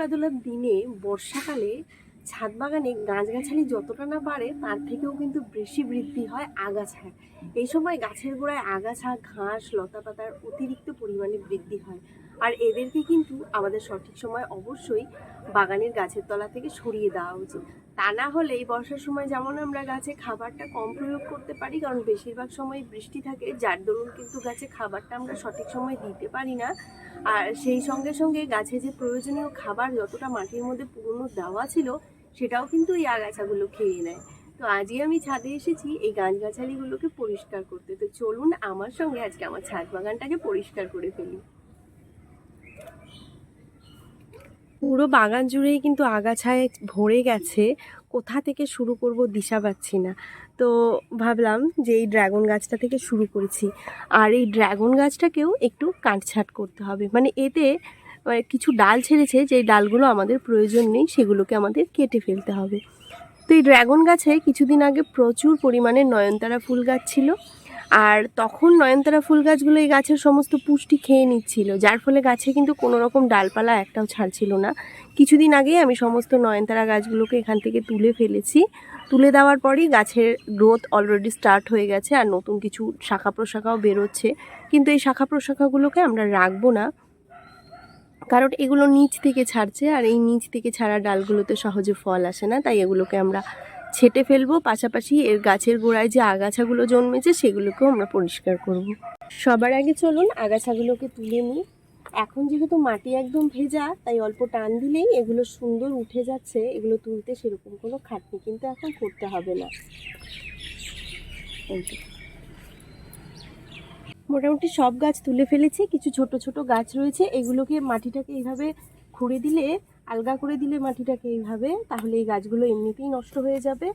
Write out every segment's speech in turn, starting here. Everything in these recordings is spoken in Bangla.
বাদলার দিনে বর্ষাকালে ছাদ বাগানে গাছগাছালি যতটা না বাড়ে, তার থেকেও কিন্তু বেশি বৃদ্ধি হয় আগাছা। এই সময় গাছের গোড়ায় আগাছা, ঘাস লতা পাতার অতিরিক্ত পরিমাণে বৃদ্ধি হয়। আর এদেরকে কিন্তু আমাদের সঠিক সময় অবশ্যই বাগানের গাছের তলা থেকে সরিয়ে দেওয়া উচিত। তা না হলে এই বর্ষার সময় যেমন আমরা গাছে খাবারটা কম প্রয়োগ করতে পারি, কারণ বেশিরভাগ সময় বৃষ্টি থাকে, যার দরুন কিন্তু গাছে খাবারটা আমরা সঠিক সময় দিতে পারি না। আর সেই সঙ্গে সঙ্গে গাছে যে প্রয়োজনীয় খাবার যতটা মাটির মধ্যে পুরনো দেওয়া ছিল, সেটাও কিন্তু এই আগাছাগুলো খেয়ে নেয়। তো আজই আমি ছাদে এসেছি, এই গাছগাছালিগুলোকে পরিষ্কার করতে। তো চলুন আমার সঙ্গে আজকে আমার ছাদ বাগানটাকে পরিষ্কার করে ফেলি। পুরো বাগান জুড়েই কিন্তু আগাছায় ভরে গেছে। কোথা থেকে শুরু করব দিশা পাচ্ছি না। তো ভাবলাম যে এই ড্রাগন গাছটা থেকে শুরু করেছি। আর এই ড্রাগন গাছটাকেও একটু কাটছাট করতে হবে। মানে এতে মানে কিছু ডাল ছেড়েছে যে ডালগুলো আমাদের প্রয়োজন নেই, সেগুলোকে আমাদের কেটে ফেলতে হবে। তো এই ড্রাগন গাছে কিছুদিন আগে প্রচুর পরিমাণে নয়নতারা ফুল গাছ ছিল। আর তখন নয়নতারা ফুল গাছগুলো এই গাছের সমস্ত পুষ্টি খেয়ে নিচ্ছিল, যার ফলে গাছে কিন্তু কোনো রকম ডালপালা একটাও ছাড়ছিল না। কিছুদিন আগেই আমি সমস্ত নয়নতারা গাছগুলোকে এখান থেকে তুলে ফেলেছি। তুলে দেওয়ার পরই গাছের গ্রোথ অলরেডি স্টার্ট হয়ে গেছে আর নতুন কিছু শাখা প্রশাখাও বেরোচ্ছে। কিন্তু এই শাখা প্রশাখাগুলোকে আমরা রাখব না। কারণ এগুলো নিচ থেকে ছাড়ছে আর এই নিচ থেকে ছাড়া ডালগুলোতে সহজে ফল আসে না, তাই এগুলোকে আমরা ছেটে ফেলব, পাশাপাশি এর গাছের গোড়ায় যে আগাছাগুলো জন্মেছে সেগুলোকেও আমরা পরিষ্কার করব। সবার আগে চলুন আগাছাগুলোকে তুলে নিই। এখন যেহেতু মাটি একদম ভেজা, তাই অল্প টান দিলেই এগুলো সুন্দর উঠে যাচ্ছে। এগুলো তুলতে সেরকম কোনো খাটনি কিন্তু এখন করতে হবে না। মোটামুটি সব গাছ তুলে ফেলেছি। কিছু ছোট ছোট গাছ রয়েছে। এগুলোকে মাটিটাকে এইভাবে খুঁড়ে দিলে আলগা করে দিলে মাটিটাকে এইভাবে, তাহলে এই গাছগুলো এমনিতেই নষ্ট হয়ে যাবে।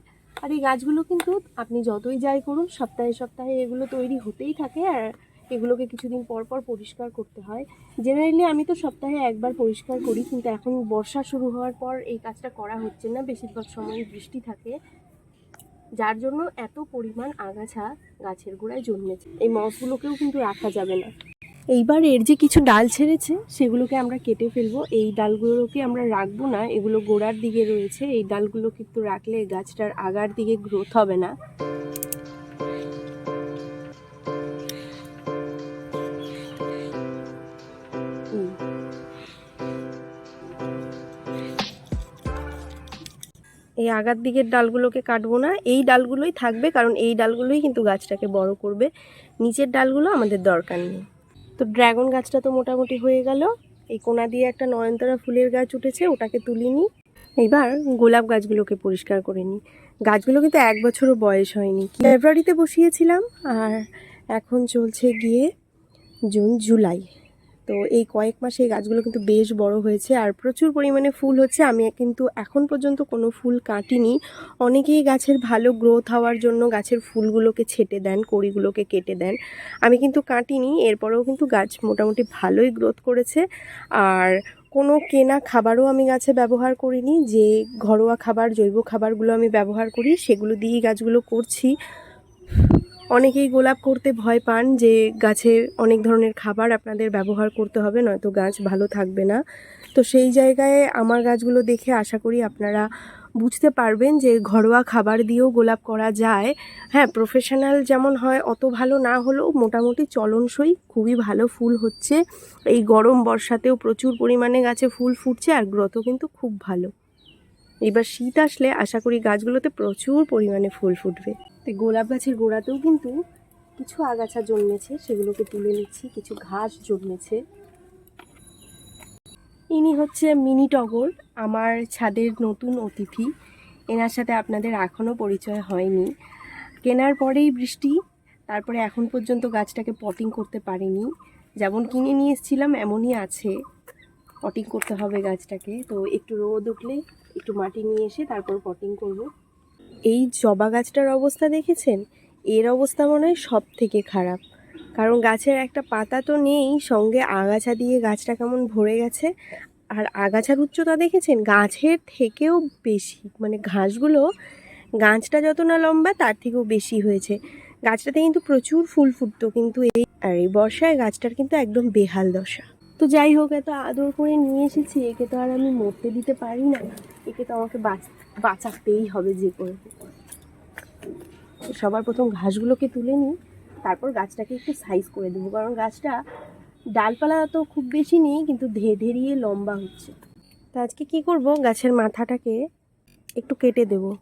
আর এই গাছগুলো কিন্তু আপনি যতই যাই করুন, সপ্তাহে সপ্তাহে এগুলো তৈরি হতেই থাকে আর এগুলোকে কিছুদিন পর পর পরিষ্কার করতে হয়। জেনারেলি আমি তো সপ্তাহে একবার পরিষ্কার করি, কিন্তু এখন বর্ষা শুরু হওয়ার পর এই কাজটা করা হচ্ছে না, বেশিরভাগ সময় বৃষ্টি থাকে। যার জন্য এত পরিমাণ আগাছা গাছের গোড়ায় জন্মেছে। এই মসগুলোকেও কিন্তু রাখা যাবে না। এইবার এর যে কিছু ডাল ছেড়েছে, সেগুলোকে আমরা কেটে ফেলব। এই ডালগুলোকে আমরা রাখব না, এগুলো গোড়ার দিকে রয়েছে। এই ডালগুলো কিন্তু রাখলে গাছটার আগার দিকে গ্রোথ হবে না। এই আগার দিকের ডালগুলোকে কাটবো না। এই ডালগুলোই থাকবে, কারণ এই ডালগুলোই কিন্তু গাছটাকে বড় করবে। নিচের ডালগুলো আমাদের দরকার নেই। তো ড্রাগন গাছটা তো মোটামুটি হয়ে গেল। এই কোনা দিয়ে একটা নয়নতারা ফুলের গাছ উঠেছে, ওটাকে তুলি নিই এবার গোলাপ গাছগুলোকে পরিষ্কার করে নিই গাছগুলো কিন্তু এক বছরও বয়স হয়নি। ফেব্রুয়ারিতে বসিয়েছিলাম আর এখন চলছে গিয়ে জুন, জুলাই। তো এই কয়েক মাসে এই গাছগুলো কিন্তু বেশ বড় হয়েছে আর প্রচুর পরিমাণে ফুল হচ্ছে। আমি কিন্তু এখন পর্যন্ত কোনো ফুল কাটিনি। অনেকেই গাছের ভালো গ্রোথ হওয়ার জন্য গাছের ফুলগুলোকে ছেটে দেন, কড়িগুলোকে কেটে দেন। আমি কিন্তু কাটিনি, এরপরেও কিন্তু গাছ মোটামুটি ভালোই গ্রোথ করেছে। আর কোনো কেনা খাবারও আমি গাছে ব্যবহার করিনি, যে ঘরোয়া খাবার, জৈব খাবারগুলো আমি ব্যবহার করি, সেগুলো দিয়েই গাছগুলো করছি। অনেকেই গোলাপ করতে ভয় পান যে গাছের অনেক ধরনের খাবার আপনাদের ব্যবহার করতে হবে, নয়তো গাছ ভালো থাকবে না। তো সেই জায়গায় আমার গাছগুলো দেখে আশা করি আপনারা বুঝতে পারবেন যে ঘরোয়া খাবার দিয়েও গোলাপ করা যায়। হ্যাঁ প্রফেশনাল যেমন হয়, অত ভালো না হলেও মোটামুটি চলনসই খুবই ভালো ফুল হচ্ছে। এই গরম বর্ষাতেও প্রচুর পরিমাণে গাছে ফুল ফুটছে আর গ্রোথও কিন্তু খুব ভালো। এবার শীত আসলে আশা করি গাছগুলোতে প্রচুর পরিমাণে ফুল ফুটবে। তো গোলাপ গাছের গোড়াতেও কিন্তু কিছু আগাছা জন্মেছে, সেগুলোকে তুলে নিচ্ছি, কিছু ঘাস জন্মেছে। ইনি হচ্ছে মিনি টগর, আমার ছাদের নতুন অতিথি। এনার সাথে আপনাদের এখনও পরিচয় হয়নি। কেনার পরেই বৃষ্টি, তারপরে এখন পর্যন্ত গাছটাকে পটিং করতে পারিনি। যেমন কিনে নিয়ে এসেছিলাম, এমনই আছে। পটিং করতে হবে গাছটাকে। তো একটু রোদ উঠলে একটু মাটি নিয়ে এসে তারপর পটিং করব। এই জবা গাছটার অবস্থা দেখেছেন? এর অবস্থা মনে হয় সব থেকে খারাপ। কারণ গাছের একটা পাতা তো নেই, সঙ্গে আগাছা দিয়ে গাছটা কেমন ভরে গেছে। আর আগাছার উচ্চতা দেখেছেন? গাছের থেকেও বেশি। মানে ঘাসগুলো, গাছটা যত না লম্বা, তার থেকেও বেশি হয়েছে। গাছটাতে কিন্তু প্রচুর ফুল ফুটতো, কিন্তু এই আর এই বর্ষায় গাছটার কিন্তু একদম বেহাল দশা। তো যাই হোক, এত আদর করে নিয়ে এসেছি, একে তো আর আমি মরতে দিতে পারি না। একে তো আমাকে বাঁচ- বাঁচাতেই হবে যে করে। সবার প্রথম ঘাসগুলোকে তুলে নিই, তারপর গাছটাকে একটু সাইজ করে দেবো, কারণ গাছটা ডালপালা তো খুব বেশি নেই, কিন্তু ধে, ধেরিয়ে লম্বা হচ্ছে। তো আজকে কি করব? গাছের মাথাটাকে একটু কেটে দেব।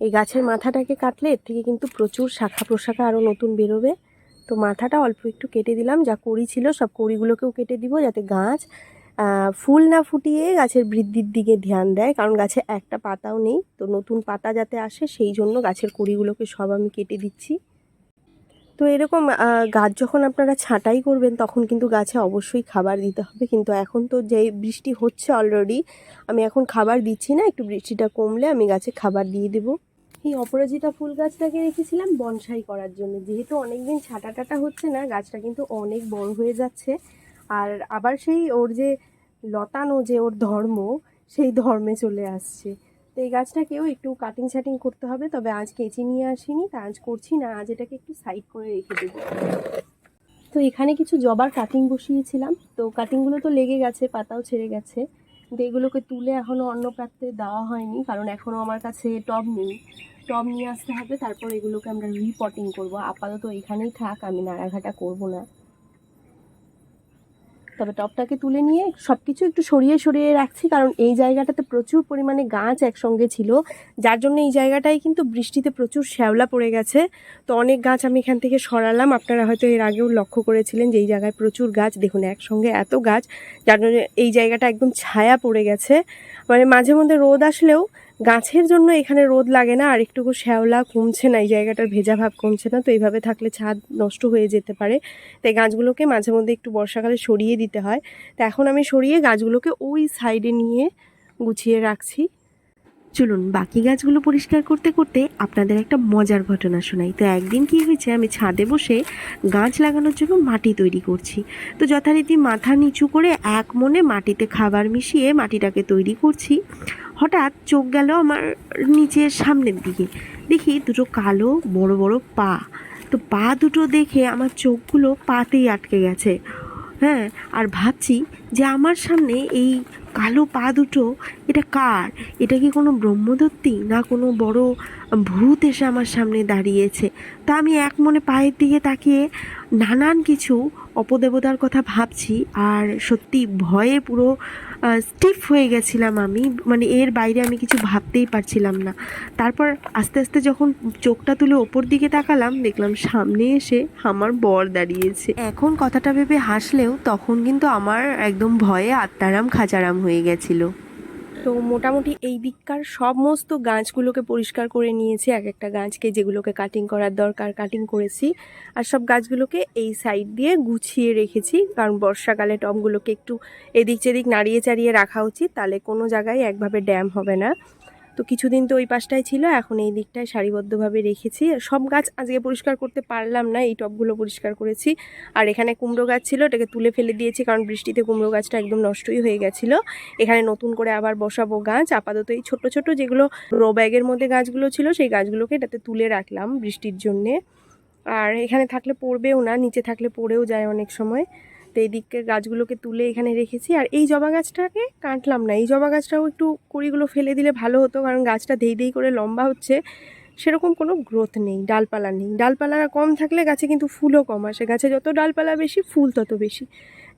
এই গাছের মাথাটাকে কাটলে এর থেকে কিন্তু প্রচুর শাখা প্রশাখা আরও নতুন বেরোবে। তো মাথাটা অল্প একটু কেটে দিলাম, যা কড়ি ছিল সব কড়িগুলোকেও কেটে দিব যাতে গাছ ফুল না ফুটিয়ে গাছের বৃদ্ধির দিকে ধ্যান দেয়, কারণ গাছে একটা পাতাও নেই। তো নতুন পাতা যাতে আসে সেই জন্য গাছের কড়িগুলোকে সব আমি কেটে দিচ্ছি। তো এরকম গাছ যখন আপনারা ছাঁটাই করবেন তখন কিন্তু গাছে অবশ্যই খাবার দিতে হবে। কিন্তু এখন তো যে বৃষ্টি হচ্ছে অলরেডি আমি এখন খাবার দিচ্ছি না, একটু বৃষ্টিটা কমলে আমি গাছে খাবার দিয়ে দেবো। এই অপরাজিতা ফুল গাছটাকে রেখেছিলাম বনসাই করার জন্য। যেহেতু অনেক দিন ছাটা টাটা হচ্ছে না, গাছটা কিন্তু অনেক বড় হয়ে যাচ্ছে। আর আবার সেই ওর যে লতানো যে ওর ধর্ম, সেই ধর্মে চলে আসছে। তো এই গাছটাকেও একটু কাটিং ছাটিং করতে হবে, তবে আজ কেচি নিয়ে আসিনি, তা আজ করছি না, আজ এটাকে একটু সাইড করে রেখে দেবো। তো এখানে কিছু জবার কাটিং বসিয়েছিলাম। তো কাটিংগুলো তো লেগে গেছে, পাতাও ছেড়ে গেছে। কিন্তু এগুলোকে তুলে এখনও অন্য পাত্রে দেওয়া হয়নি, কারণ এখনও আমার কাছে টব নেই। টব নিয়ে আসতে হবে, তারপর এগুলোকে আমরা রিপটিং করব। আপাতত এখানেই থাক, আমি নাড়াঘাটা করব না। তবে টবটাকে তুলে নিয়ে সব কিছু একটু সরিয়ে সরিয়ে রাখছি, কারণ এই জায়গাটাতে প্রচুর পরিমাণে গাছ একসঙ্গে ছিল। যার জন্য এই জায়গাটায় কিন্তু বৃষ্টিতে প্রচুর শ্যাওলা পড়ে গেছে। তো অনেক গাছ আমি এখান থেকে সরালাম। আপনারা হয়তো এর আগেও লক্ষ্য করেছিলেন যে এই জায়গায় প্রচুর গাছ। দেখুন, একসঙ্গে এত গাছ, যার জন্য এই জায়গাটা একদম ছায়া পড়ে গেছে। মানে মাঝে মধ্যে রোদ আসলেও গাছের জন্য এখানে রোদ লাগে না, আর একটুকু শ্যাওলা কমছে না, এই জায়গাটার ভেজা ভাব কমছে না, তো এইভাবে থাকলে ছাদ নষ্ট হয়ে যেতে পারে। তাই গাছগুলোকে মাঝে মধ্যে একটু বর্ষাকালে সরিয়ে দিতে হয়। তো এখন আমি সরিয়ে গাছগুলোকে ওই সাইডে নিয়ে গুছিয়ে রাখছি। চলুন বাকি গাছগুলো পরিষ্কার করতে করতে আপনাদের একটা মজার ঘটনা শোনাই। তো একদিন কি হয়েছে, আমি ছাদে বসে গাছ লাগানোর জন্য মাটি তৈরি করছি। তো যথারীতি মাথা নিচু করে এক মনে মাটিতে খাবার মিশিয়ে মাটিটাকে তৈরি করছি। হঠাৎ চোখ গেল আমার নিচের সামনের দিকে। দেখি দুটো কালো বড় বড় পা। তো পা দুটো দেখে আমার চোখগুলো পাতেই আটকে গেছে। হ্যাঁ আর ভাবছি যে আমার সামনে এই কালো পা দুটো, এটা কার? এটা কি কোনো ব্রহ্মদত্তি না কোনো বড় ভূত এসে আমার সামনে দাঁড়িয়েছে? তা আমি এক মনে পায়ের দিকে তাকিয়ে নানান কিছু অপদেবতার কথা ভাবছি, আর সত্যি ভয়ে পুরো স্টিফ হয়ে গেছিলাম আমি। মানে এর বাইরে আমি কিছু ভাবতেই পারছিলাম না। তারপর আস্তে আস্তে যখন চোখটা তুলে ওপর দিকে তাকালাম, দেখলাম সামনে এসে আমার বর দাঁড়িয়েছে। এখন কথাটা ভেবে হাসলেও তখন কিন্তু আমার একদম ভয়ে আত্মারাম খাচারাম হয়ে গেছিল। তো মোটামুটি এই দিককার সমস্ত গাছগুলোকে পরিষ্কার করে নিয়েছি, এক একটা গাছকে যেগুলোকে কাটিং করার দরকার কাটিং করেছি। আর সব গাছগুলোকে এই সাইড দিয়ে গুছিয়ে রেখেছি, কারণ বর্ষাকালে টবগুলোকে একটু এদিক সেদিক নাড়িয়ে চাড়িয়ে রাখা উচিত, তাহলে কোনো জায়গায় একভাবে ড্যাম হবে না। তো কিছুদিন তো ওই পাশটায় ছিল, এখন এই দিকটায় সারিবদ্ধভাবে রেখেছি। সব গাছ আজকে পরিষ্কার করতে পারলাম না, এই টবগুলো পরিষ্কার করেছি। আর এখানে কুমড়ো গাছ ছিল, এটাকে তুলে ফেলে দিয়েছি কারণ বৃষ্টিতে কুমড়ো গাছটা একদম নষ্টই হয়ে গেছিল। এখানে নতুন করে আবার বসাবো গাছ। আপাতত এই ছোট ছোট যেগুলো রো ব্যাগের মধ্যে গাছগুলো ছিল, সেই গাছগুলোকে এটাতে তুলে রাখলাম বৃষ্টির জন্যে। আর এখানে থাকলে পড়বেও না, নিচে থাকলে পড়েও যায় অনেক সময়। তো এই দিকের গাছগুলোকে তুলে এখানে রেখেছি। আর এই জবা গাছটাকে কাটলাম না। এই জবা গাছটাও একটু কুড়িগুলো ফেলে দিলে ভালো হতো, কারণ গাছটা ধেই ধেই করে লম্বা হচ্ছে। সেরকম কোনো গ্রোথ নেই, ডালপালা নেই। ডালপালা কম থাকলে গাছে কিন্তু ফুলও কম আসে। গাছে যত ডালপালা বেশি, ফুল তত বেশি।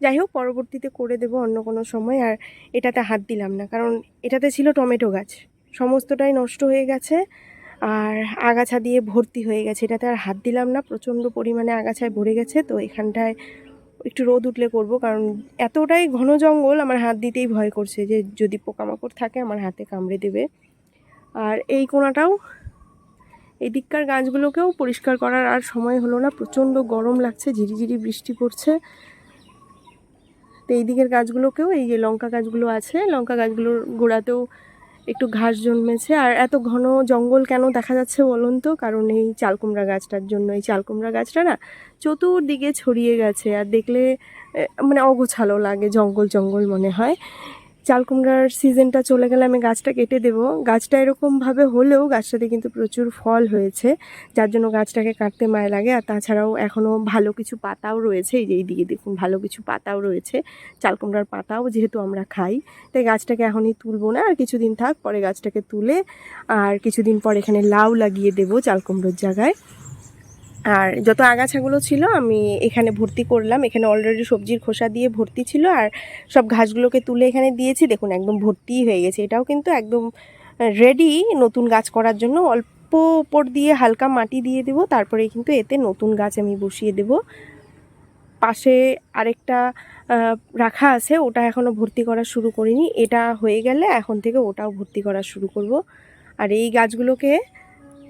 যাই হোক, পরবর্তীতে করে দেবো অন্য কোনো সময়। আর এটাতে হাত দিলাম না, কারণ এটাতে ছিল টমেটো গাছ। সমস্তটাই নষ্ট হয়ে গেছে। আর আগাছা দিয়ে ভর্তি হয়ে গেছে। এটাতে আর হাত দিলাম না। প্রচণ্ড পরিমাণে আগাছায় ভরে গেছে। তো এখানটায় একটু রোদ উঠলে করব, কারণ এতটাই ঘন জঙ্গল আমার হাত দিতেই ভয় করছে যে যদি পোকামাকড় থাকে আমার হাতে কামড়ে দেবে। আর এই কোনাটাও এই দিককার গাছগুলোকেও পরিষ্কার করার আর সময় হলো না, প্রচণ্ড গরম লাগছে, ঝিরিঝিরি বৃষ্টি পড়ছে। তো এই দিকের গাছগুলোকেও, এই যে লঙ্কা গাছগুলো আছে, লঙ্কা গাছগুলোর গোড়াতেও একটু ঘাস জন্মেছে। আর এত ঘন জঙ্গল কেন দেখা যাচ্ছে বলুন তো? কারণ এই চালকুমড়া গাছটার জন্য, এই চালকুমড়া গাছটা না চতুর্দিকে ছড়িয়ে গেছে। আর দেখলে মানে অগোছালো লাগে, জঙ্গল জঙ্গল মনে হয়। চাল কুমড়ার সিজনটা চলে গেলে আমি গাছটা কেটে দেবো। গাছটা এরকমভাবে হলেও গাছটাতে কিন্তু প্রচুর ফল হয়েছে, যার জন্য গাছটাকে কাটতে মায় লাগে। আর তাছাড়াও এখনও ভালো কিছু পাতাও রয়েছে, এই যে দেখুন ভালো কিছু পাতাও রয়েছে। চাল কুমড়ার পাতাও যেহেতু আমরা খাই, তাই গাছটাকে এখনই তুলবো না। আর কিছুদিন থাক, পরে গাছটাকে তুলে আর কিছুদিন পর এখানে লাউ লাগিয়ে দেবো চাল কুমড়োর জায়গায়। আর যত আগাছাগুলো ছিল, আমি এখানে ভর্তি করলাম। এখানে অলরেডি সবজির খোসা দিয়ে ভর্তি ছিল আর সব ঘাসগুলোকে তুলে এখানে দিয়েছি। দেখুন, একদম ভর্তিই হয়ে গেছে। এটাও কিন্তু একদম রেডি নতুন গাছ করার জন্য। অল্প ওপর দিয়ে হালকা মাটি দিয়ে দেবো, তারপরে কিন্তু এতে নতুন গাছ আমি বসিয়ে দেব। পাশে আরেকটা রাখা আছে, ওটা এখনও ভর্তি করা শুরু করিনি। এটা হয়ে গেলে এখন থেকে ওটাও ভর্তি করা শুরু করব। আর এই গাছগুলোকে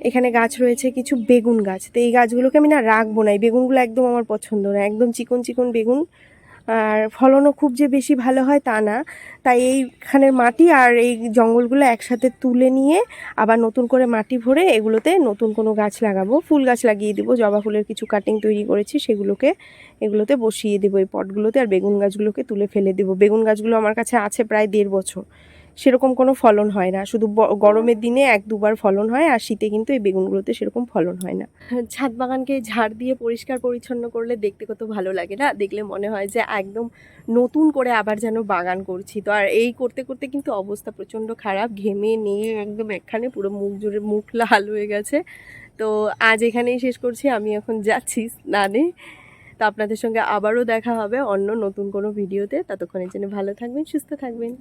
এখানে গাছ রয়েছে, কিছু বেগুন গাছ। তো এই গাছগুলোকে আমি না রাখব না, এই বেগুনগুলো একদম আমার পছন্দ না, একদম চিকন চিকন বেগুন। আর ফলনও খুব যে বেশি ভালো হয় তা না। তাই এইখানের মাটি আর এই জঙ্গলগুলো একসাথে তুলে নিয়ে আবার নতুন করে মাটি ভরে এগুলোতে নতুন কোনো গাছ লাগাবো। ফুল গাছ লাগিয়ে দেবো, জবা ফুলের কিছু কাটিং তৈরি করেছি, সেগুলোকে এগুলোতে বসিয়ে দেবো। এই পটগুলোতে আর বেগুন গাছগুলোকে তুলে ফেলে দেবো। বেগুন গাছগুলো আমার কাছে আছে প্রায় দেড় বছর। সেরকম কোনো ফলন হয় না। শুধু গরমের দিনে এক দুবার ফলন হয় আর শীতে কিন্তু এই বেগুনগুলোতে সেরকম ফলন হয় না। ছাদ বাগানকে ঝাড় দিয়ে পরিষ্কার পরিচ্ছন্ন করলে দেখতে কত ভালো লাগে না? দেখলে মনে হয় যে একদম নতুন করে আবার যেন বাগান করছি। তো আর এই করতে করতে কিন্তু অবস্থা প্রচণ্ড খারাপ। ঘেমে নিয়ে একদম এখানে পুরো মুখ জুড়ে মুখ লাল হয়ে গেছে। তো আজ এখানেই শেষ করছি। আমি এখন যাচ্ছি স্নানে। তো আপনাদের সঙ্গে আবারও দেখা হবে অন্য নতুন কোনো ভিডিওতে। ততক্ষণের জন্য ভালো থাকবেন সুস্থ থাকবেন।